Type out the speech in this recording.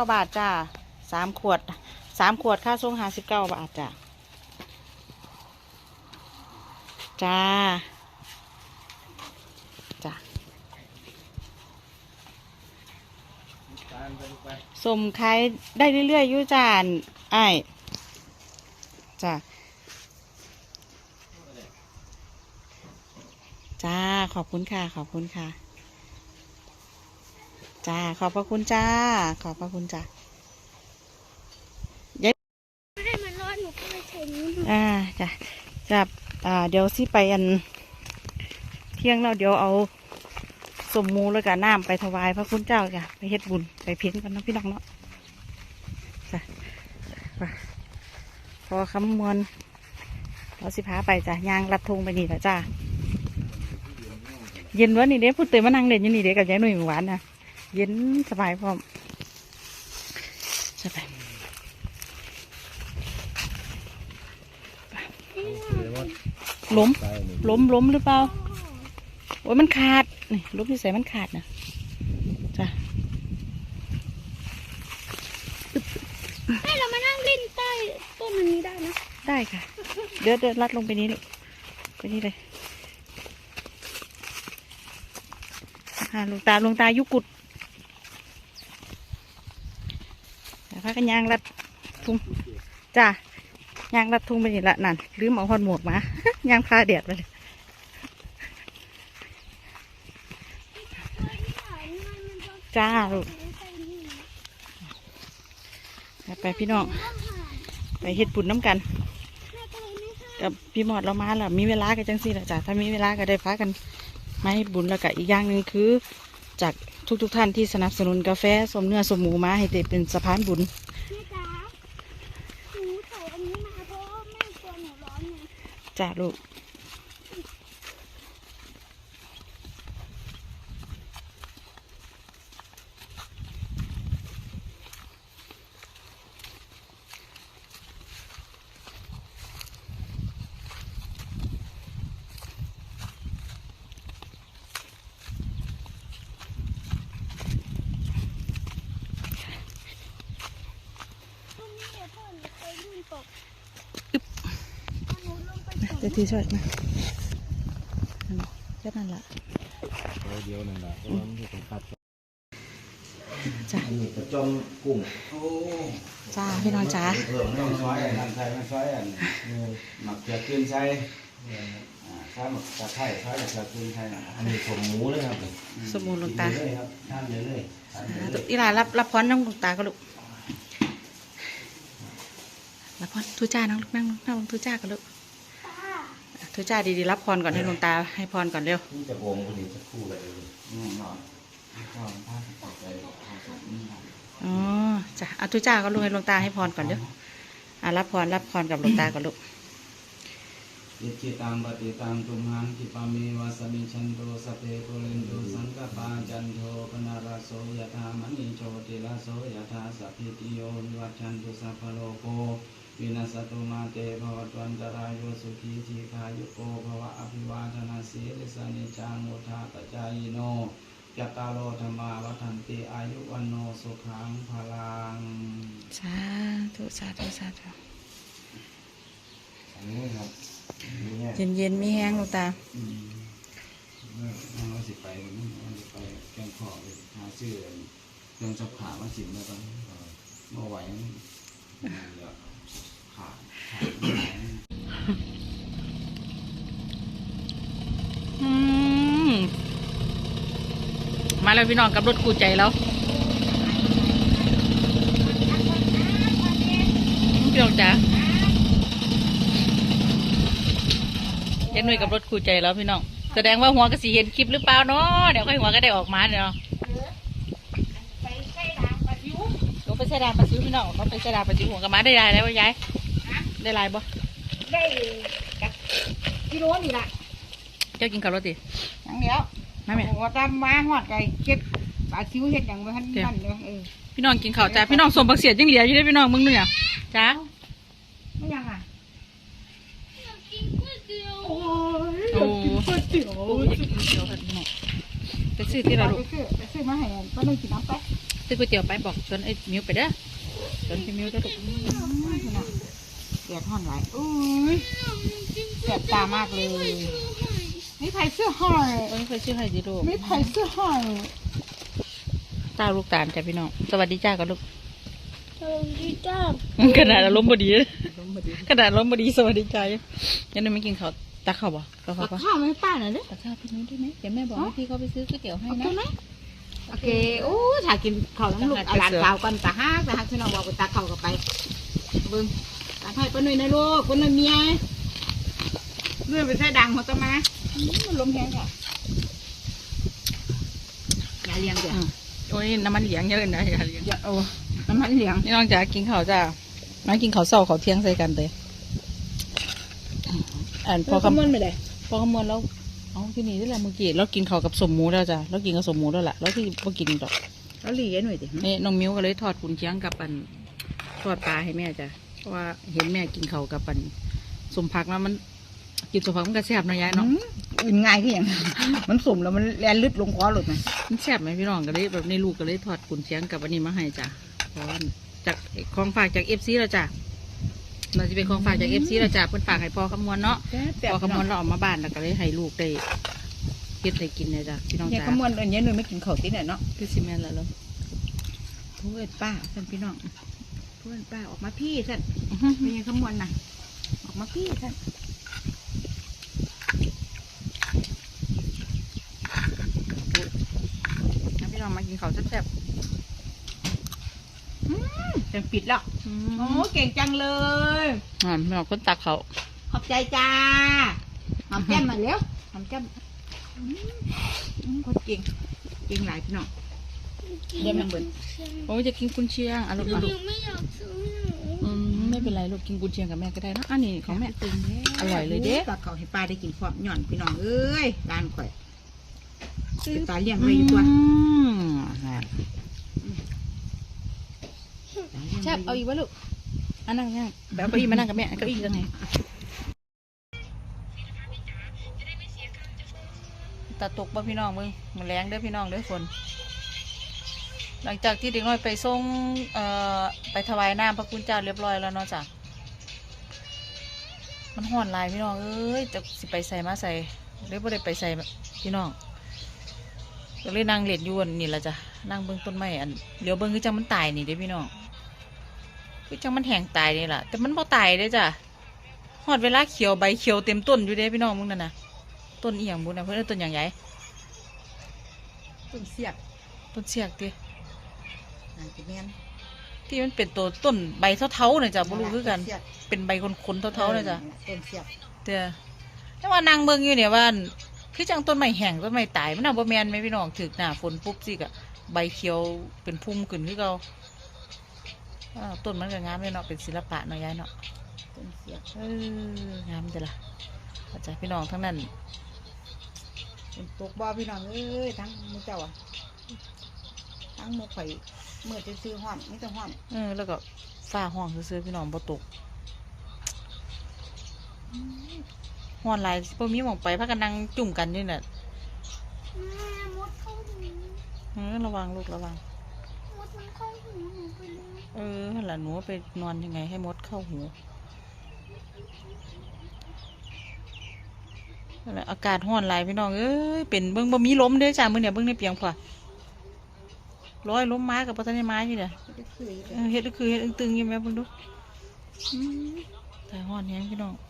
ก้าบาทจ้าสามขวดสามขวดค่าส่งห้าสิบเก้าบาทจ้าจ้าจ้าสมขายได้เรื่อยๆยู่จานไอ้จ้าจ้า ขอบคุณค่ะ ขอบคุณค่ะ จ้า ขอบพระคุณจ้า ขอบพระคุณจ้าให้มันร้อนหนูก็เลยใช้นี้วดูอ่าจ้ะจับอ่าเดี๋ยวสิไปอัน เที่ยงแล้วเดี๋ยวเอาสมหมูแล้วก็น้ำไปถวายพระคุณเจ้าจ้ะไปเฮ็ดบุญไปเพียงกันเนาะพี่น้องเนาะจ้ะไปพอคำมวลเราสิพาไปจ้ะยางลัดทงไปนี่แหละจ้าเย็นวะนี่เด้พูดเตยมานั่งเล่นอยู่นี่เด้กับยายหนุ่ยหมู่หวานนะ เย็นสบายพร้อมจะไปล้มล้มล้มหรือเปล่า โอ้ยมันขาด นี่ลูกที่ใส่มันขาดนะจ้ะให้เรามานั่งเล่นใต้ต้นอันนี้ได้นะ ได้ค่ะ เดี๋ยวเดี๋ยวลัดลงไปนี้ลูกไปนี่เลยอ่าลุงตาลุงตายุกุดแต่ พักกันยางลัดทุ่งจ้ะยางลัดทุ่งไปนี่ละนั่นลืมเอาหอนหมวกมายางพาเดียดไปเลยจ้าลูกไปพี่น้อง ไปเฮ็ดบุญน้ำกันกับพี่หมอดเรามาแล้วมีเวลากันจังสี่ละจ้ะถ้ามีเวลาก็ได้พากันมาให้บุญแล้วก็อีกอย่างหนึ่งคือจาก ทุกๆท่านที่สนับสนุนกาแฟสมเนื้อสมหมูมาให้เตเป็นสะพานบุญแม่จ๋าหนู ใส่อันนี้มาเพราะว่าแม่กลัวหนูร้อนไงจ้าลูกเดี๋ยวทีช่วยนะแค่นั้นละตัวเดียวนั่นแหละเพราะว่ามันจะต้องตัดจ้าอันนี้กระจอมกุ้งโอ้จ้าพี่น้องจ้าเพิ่มน้องซอยอันนั้นใส่มาซอยอันหมักเกลือขึ้นใส่อ่าใส่หมักตะไคร้ใส่เกลือขึ้นใส่อันนี้สมหมูเลยครับสมหมูหลวงตากินเลยครับทานเลยเลยทานเลยเลยอีหลารับรับพรน้องหลวงตาก็ลูกรับพรทุจ้าน้องลูกนั่งนั่งลงทุจ้ากันลูก ทุจ้าดีๆรับพรก่อนให้หลวงตาให้พรก่อนเร็วนี่จะโกงคนนี้จะคู่เลยอืมนอนก็ผ้าตกใจผ้าตกนี่ครับอ๋อจ้ะเอาทุจ้าก็ลูกให้หลวงตาให้พรก่อนเร็วอะรับพรรับพรกับหลวงตาก่อนลูกยิจิตังปฏิตังตุมหังคิปามีวาสมิชันโตสพเพปุเรนตุสังกปาจันโทปนาราโสยถามณีโชติราโสยถาสัพพิติโยวิวัชชันตุสัพพะโลโก วินาสตุมาเตภวตวันตรายโยสุขีทีขายุโกภวะอภิวาทนาสีลิสานิจามุทาปจายโนจัตตารโอธรรมาวัฏันติอายุวันโนสุขังพลังสาธุสาธุสาธุอันนี้ครับนี่เย็นเย็นๆมีแห้งหลวงตาอืมนั่งรถสิไปมันสิไปแกงขอไปหาชื่อเครื่องจับขามาสิมแล้วตอนนี้เมื่อไหวเดี๋ยวขาขาไม่ไหวอืมมาแล้วพี่น้องกับรถคู่ใจแล้วพี่น้องจ๋าเห็นหน่วยกับรถคู่ใจแล้วพี่น้อง แสดงว่าหัวกระสีเห็นคลิปหรือเปล่าเนาะเดี๋ยวค่อยหัวก็ได้ออกมาเนาะไปใส่ดางปะยุเขาไปใส่ดาปลาซิวพี่น้องเขาไปใส่ดาปลาซิวหัวกับมาได้ลายแล้ววะยาย ได้ลายบ่ได้กับกิโลนี่ล่ะเจ้ากินข้าวรถดิอย่างเดียวมาแม่โอ้โหตามมาหอดไก่เก็บปลาชิวเห็ดอย่างไ่ทันนั่นเลยเออพี่น้องกินข้าวจ้าพี่น้องสมบักเสียดยังเหลืออยู่ได้อพี่น้องมึงเนี่ยจ้าไม่ยังอะอยากกินก๋วยเตี๋ยวโอ้ยโอ้ก๋วยเตี๋ยวโอ้ยอยากกินเดียวค่ะพี่น้องไปซื้อที่ไปละลูกซื้อไปซื้อมาให้ป้าหนุ่ยกินน้ำไปจซื้อก๋วยเตี๋ยวไปบอกชวนไอ้มิวไปเด้อชวนพี่มิวเด้อลูกแดดห่อนไหลายอุ้ยแสบตามากเลยไม่ไผ่เสื้อหอยเอ้ยเคยชื่อใครดีลูกไม่ไผ่เสื้อหอยตาลูกตาลจ้ะพี่น้องสวัสดีจ้ากันลูกสวัสดีจ้าขนาดอารมณ์บดีขนาดอารมณ์บดีสวัสดีจ้ายังไม่กินข้าวตักข้าวบ่ก็ข้าวตักปะข้าวมาให้ป้าหน่อยเด้อตักข้าวพี่นุ้ยได้ไหมเดี๋ยวแม่บอกให้พี่เขาไปซื้อก๋วยเตี๋ยวให้โอเคนะไหมโอเคโอ้ยถ้ากินข้าวน้ำลูกเอาหลานสาวกันตาฮักตาฮักพี่น้องบอกว่าตาข้าวกับไปเบิ่งตา ไผ่ป้าหน่อยนะลูกป้าหน่อยเมียเรื่องไปใช้ดังหัวตะมาอื้อมันลมแห้งค่ะอย่าเลี้ยงเดี๋ยวโอ้ยน้ำมันเหลียงเยอะนะอย่าเลี้ยงอย่าโอ้น้ำมันเหลียงนี่น้องจ๋ากินข้าวจ้าน้องกินข้าวเศร้าข้าวเที่ยงใส่กันเลยอ่านพอคำมันไม่ได้พอคำนวณแล้วเอาที่นี่ได้แหละเมื่อกี้เรากินข้าวกับสมหมูแล้วจ้ะเรากินกับสมหมูแล้วล่ะแล้วที่บ่กินดอกแล้วหลีหน่อยดินี่น้องมิ้วก็เลยทอดกุนเชียงกับปันทอดปลาให้แม่จ้ะ เพราะว่าเห็นแม่กินข้าวกับปันสมผักแล้วมันกินสมผักมันก็แซ่บเนาะยายเนาะอื่นง่ายขึ้นอย่าง มันสุ่มแล้วมันแลนลึดลงคอหลุดไหมมันแซ่บไหมพี่น้องก็เลยแบบในลูกก็เลยทอดกุนเชียงกับอันนี้มาให้จ้ะเพราะว่าจากของฝากจากเอฟซีแล้วจ้ะเราจะเป็นของฝากจากเอฟซีแล้วจ้ะเพิ่นฝากให้พ่อคำนวณเนาะพอคำนวณเราออกมาบ้านแล้วก็เลยให้ลูกได้เฮ็ดให้กินเลยจ้ะพี่น้องเนี่ยจ๋าขมวนอันนี้หนูไม่กินข้าวติเนี่ยเนาะ คือซีเมนต์แล้วเหรอเพื่อนป้าท่านพี่น้อง เพื่อนป้าออกมาพี่ท่านอื้อหือไม่ยังขมวนน่ะ ออกมาพี่ท่านงั้นพี่น้องมากินข้าวแซ่บจังปิดแล้วๆอืโอ้มเก่งจังเลย อ่าพี่น้องคนตักเขาขอบใจจ้าหอมแก้มมาแล้วหอมแก้มอืมอืมคนเก่ง เก่งหลายพี่น้อง เดี๋ยวมันเบิ่นโอ้ยจะกินกุนเชียงอะลูกหอะนูไม่อยากซื้อหนูอืมไม่เป็นไรลูกกินกุนเชียงกับแม่ก็ได้เนอะอันนี้ของแม่อร่อยเลยเด้ปลาเขาให้ป้าได้กินความหย่อนพี่น้องเอ้ยร้านข่อยเป็นตาเลี้ยงไว้อยู่ตัวอืมอะตาลี้ยงไว้ยู่แซ่บเอาอีกวะลูกอันนั่งนั่งแบบเอาเก้าอี้มานั่งกับแม่เก้าอี้ยังไงตาตกบ่พี่น้องมึงมันแรงเด้อพี่น้องเด้อฝน หลังจากที่เด็กน้อยไปส่งเอ่อไปถวายน้ำพระคุณเจ้าเรียบร้อยแล้วเนาะจ้ะมันห่อนหลายพี่น้องเอ้ยจะสิไปใส่มาใส่เลยบ่ได้ไปใส่พี่น้องก็เลยนั่งเล่นอยู่อันนี่ละจ้ะนั่งเบิ่งต้นไม้อันเดี๋ยวเบิ่งคือจังมันตายนี่เด้พี่น้องคือจังมันแห้งตายนี่ล่ะแต่มันบ่ตายเด้จ้ะฮอดเวลาเขียวใบเขียวเต็มต้นอยู่เด้พี่น้องมึงนั่นน่ะต้นอีหยังบุญนะเพิ่นเอิ้นต้นหยังใหญ่ต้นเสียบต้นเสียกติ อ่าจะแม่นที่มันเป็นตัวต้นใบเท่าๆน่ะจ้ะบ่รู้คือกันต้เสียบเป็นใบคนๆเท่าๆน่ะจ้ะต้นเสียบเด้อแต่ว่านางเบิ่งอยู่เนี่ยว่าอั่นคือจังต้นไม้แห้งต้นไม้ตายมันน่ะบ่แม่นไหมพี่น้องถึกหน้าฝนปุ๊บสิกะใบเขียวเป็นพุ่มขึ้นคือเก่าอ้าวต้นมันก็งามเลยเนาะเป็นศิลปะเนาะยายเนาะ ต้นเสียบเอองามจ้ะล่ะอาจารย์พี่น้องทั้งนั้นเป็นตกบ่พี่น้องเอ้ยทั้งมือเจ้าอะทั้งมือข่อย มือจะซื้อห้อมนี่จะห้อมเออแล้วก็ฟ้าห้องซื่อๆพี่น้องบ่ตกฮ้อนหลายบ่มีหม่องไปพากันนั่งจุ่มกันอยู่น่ะแม่มดเข้าหูเออระวังลูกระวัง มดมันเข้าหูหนูไปเลยเออหั่นล่ะหนูไปนอนยังไงให้มดเข้าหูนั่นแหละอากาศร้อนหลายพี่น้องเอ้ยเป็นเบิ่งบ่มีลมเด้อจ้ามื้อเนี่ยเบิ่งในเปียงพอ ร้อยลมมากับบ่ทันได้มาอยู่เด้อไม่ได้ซื้ออยู่เออเฮ็ดคือเฮ็ดตึงๆอยู่แม่เบิ่งดูอืมแต่ร้อนแฮงพี่น้องไม่ต้องดู